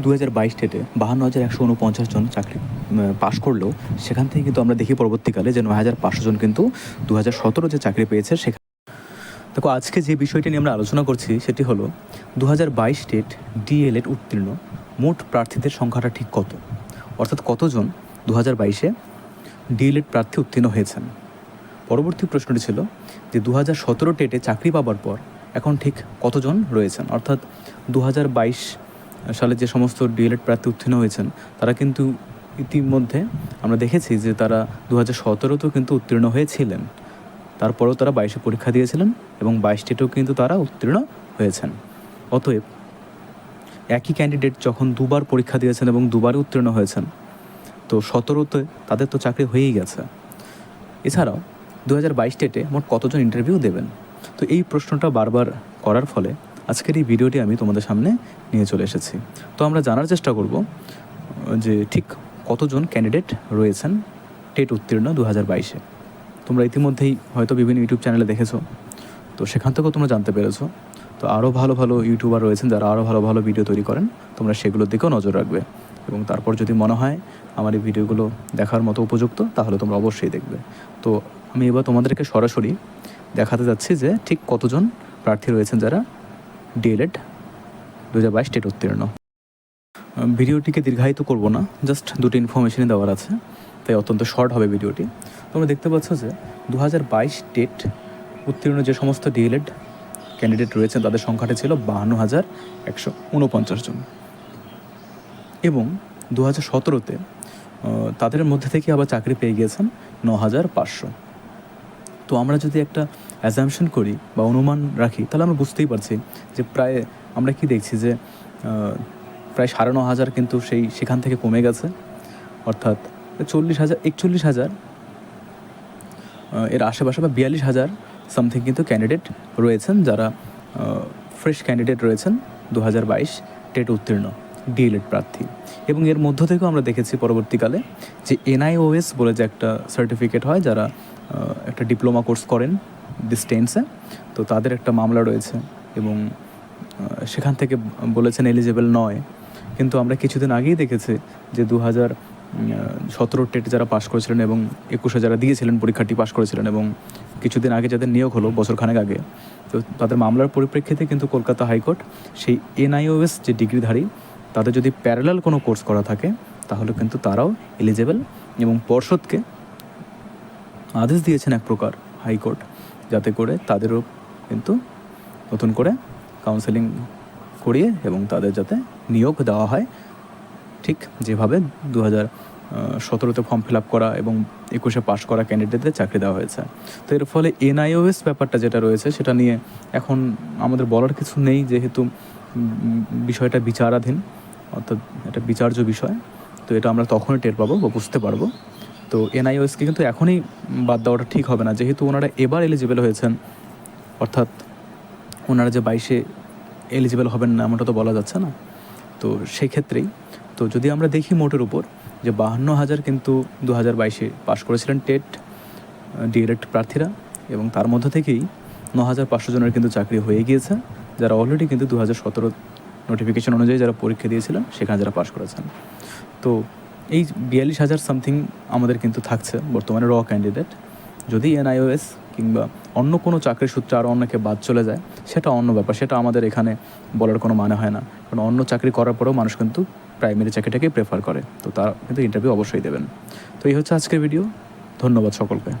দু হাজার বাইশ ডেটে বাহান্ন হাজার একশো উনপঞ্চাশ জন চাকরি পাশ করলেও সেখান থেকে কিন্তু আমরা দেখি পরবর্তীকালে যে নয় হাজার পাঁচশো জন কিন্তু দু হাজার সতেরো যে চাকরি পেয়েছে সেখানে দেখো, আজকে যে বিষয়টি নিয়ে আমরা আলোচনা করছি সেটি হলো দু হাজার বাইশ ডেট ডিএলএড উত্তীর্ণ, মোট প্রার্থীদের সংখ্যাটা ঠিক কত? অর্থাৎ কতজন দু হাজার বাইশে ডিএলএড প্রার্থী উত্তীর্ণ হয়েছেন? পরবর্তী প্রশ্নটি ছিল যে দু হাজার সতেরো টেটে চাকরি পাবার পর এখন ঠিক কতজন রয়েছেন? অর্থাৎ দু হাজার বাইশ সালে যে সমস্ত ডিএলএড প্রার্থী উত্তীর্ণ হয়েছেন, তারা কিন্তু ইতিমধ্যে আমরা দেখেছি যে তারা দু হাজার সতেরোতেও কিন্তু উত্তীর্ণ হয়েছিলেন। তারপরেও তারা বাইশে পরীক্ষা দিয়েছিলেন এবং বাইশ টেটেও কিন্তু তারা উত্তীর্ণ হয়েছেন। অতএব একই ক্যান্ডিডেট যখন দুবার পরীক্ষা দিয়েছেন এবং দুবারই উত্তীর্ণ হয়েছেন, তো সতেরোতে তাদের তো চাকরি হয়েই গেছে। এছাড়াও দু হাজার বাইশ ডেটে মোট কতজন ইন্টারভিউ দেবেন? তো এই প্রশ্নটা বারবার করার ফলে আজকের এই ভিডিওটি আমি তোমাদের সামনে নিয়ে চলে এসেছি। তো আমরা জানার চেষ্টা করব, যে ঠিক কতজন ক্যান্ডিডেট রয়েছেন টেট উত্তীর্ণ দু হাজার বাইশে। তোমরা ইতিমধ্যেই হয়তো বিভিন্ন ইউটিউব চ্যানেলে দেখেছ। তো সেখান থেকেও তোমরা জানতে পেরেছ। তো আরও ভালো ভালো ইউটিউবার রয়েছেন যারা আরও ভালো ভালো ভিডিও তৈরি করেন, তোমরা সেগুলোর দিকেও নজর রাখবে। এবং তারপর যদি মনে হয় আমার এই ভিডিওগুলো দেখার মতো উপযুক্ত, তাহলে তোমরা অবশ্যই দেখবে। তো আমি এবার তোমাদেরকে সরাসরি দেখাতে যাচ্ছি যে ঠিক কতজন প্রার্থী রয়েছেন যারা ডিএলএড দু হাজার বাইশ স্টেট উত্তীর্ণ। ভিডিওটিকে দীর্ঘায়িত করব না, জাস্ট দুটো ইনফরমেশনই দেওয়ার আছে, তাই অত্যন্ত শর্ট হবে ভিডিওটি। তোমরা দেখতে পাচ্ছ যে দু হাজার বাইশ টেট উত্তীর্ণ যে সমস্ত ডিএলএড ক্যান্ডিডেট রয়েছেন তাদের সংখ্যাটা ছিল বাহান্ন হাজার একশো উনপঞ্চাশ জন। এবং দু হাজার সতেরোতে তাদের মধ্যে থেকে আবার চাকরি পেয়ে গিয়েছেন ন হাজার পাঁচশো। তো আমরা যদি একটা অ্যাজামশন করি বা অনুমান রাখি, তাহলে আমরা বুঝতেই পারছি যে প্রায় আমরা কি দেখছি যে প্রায় সাড়ে ন হাজার কিন্তু সেই সেখান থেকে কমে গেছে। অর্থাৎ চল্লিশ হাজার, একচল্লিশ হাজার এর আশেপাশে বা বিয়াল্লিশ হাজার সামথিং কিন্তু ক্যান্ডিডেট রয়েছেন যারা ফ্রেশ ক্যান্ডিডেট রয়েছেন দু হাজার বাইশ টেট উত্তীর্ণ। ডিএলএড প্রার্থী। এবং এর মধ্য থেকেও আমরা দেখেছি পরবর্তীকালে যে এনআইওএস বলে যে একটা সার্টিফিকেট হয় যারা একটা ডিপ্লোমা কোর্স করেন ডিস্টেন্সে তো তাদের একটা মামলা রয়েছে এবং সেখান থেকে বলেছেন এলিজেবল নয়। কিন্তু আমরা কিছুদিন আগেই দেখেছি যে দু হাজার সতেরো টেট যারা পাশ করেছিলেন এবং একুশে যারা দিয়েছিলেন, পরীক্ষাটি পাশ করেছিলেন এবং কিছুদিন আগে যাদের নিয়োগ হলো, বছরখানেক আগে, তো তাদের মামলার পরিপ্রেক্ষিতে কিন্তু কলকাতা হাইকোর্ট সেই এনআইওএস যে ডিগ্রিধারী তাদের যদি প্যারালাল কোনো কোর্স করা থাকে, তাহলে কিন্তু তারাও এলিজেবল এবং পর্ষদকে আদেশ দিয়েছেন এক প্রকার হাইকোর্ট যাতে করে তাদেরও কিন্তু নতুন করে কাউন্সেলিং করিয়ে এবং তাদের যাতে নিয়োগ দেওয়া হয়। ঠিক যেভাবে দু হাজার সতেরোতে ফর্ম ফিল আপ করা এবং একুশে পাশ করা ক্যান্ডিডেটদের চাকরি দেওয়া হয়েছে। তো এর ফলে এনআইওএস ব্যাপারটা যেটা রয়েছে, সেটা নিয়ে এখন আমাদের বলার কিছু নেই, যেহেতু বিষয়টা বিচারাধীন। অর্থাৎ এটা বিচার্য বিষয়। তো এটা আমরা তখনই টের পাবো বা বুঝতে পারব। তো এনআইওএসকে কিন্তু এখনই বাদ দেওয়াটা ঠিক হবে না। যেহেতু ওনারা এবার এলিজিবল হয়েছেন, অর্থাৎ ওনারা যে বাইশে এলিজিবল হবেন না, এমনটা তো বলা যাচ্ছে না। তো সেই ক্ষেত্রেই তো যদি আমরা দেখি মোটের উপর, যে বাহান্ন হাজার কিন্তু দু হাজার বাইশে পাশ করেছিলেন টেট ডিএলএড প্রার্থীরা এবং তার মধ্যে থেকেই ন হাজার পাঁচশো জনের কিন্তু চাকরি হয়ে গিয়েছে, যারা অলরেডি কিন্তু দু হাজার সতেরো নোটিফিকেশন অনুযায়ী যারা পরীক্ষা দিয়েছিলেন, সেখানে যারা পাশ করেছেন। তো এই বিয়াল্লিশ হাজার সামথিং আমাদের কিন্তু থাকছে বর্তমানে র ক্যান্ডিডেট যদি এনআইওএস কিংবা অন্য কোনো চাকরির সূত্রে আরও অনেকে বাদ চলে যায়, সেটা অন্য ব্যাপার। সেটা আমাদের এখানে বলার কোনো মানে হয় না। কারণ অন্য চাকরি করার পরেও মানুষ কিন্তু প্রাইমারি চাকরিটাকেই প্রেফার করে। তো তারা কিন্তু ইন্টারভিউ অবশ্যই দেবেন। তো এই হচ্ছে আজকের ভিডিও ধন্যবাদ সকলকে।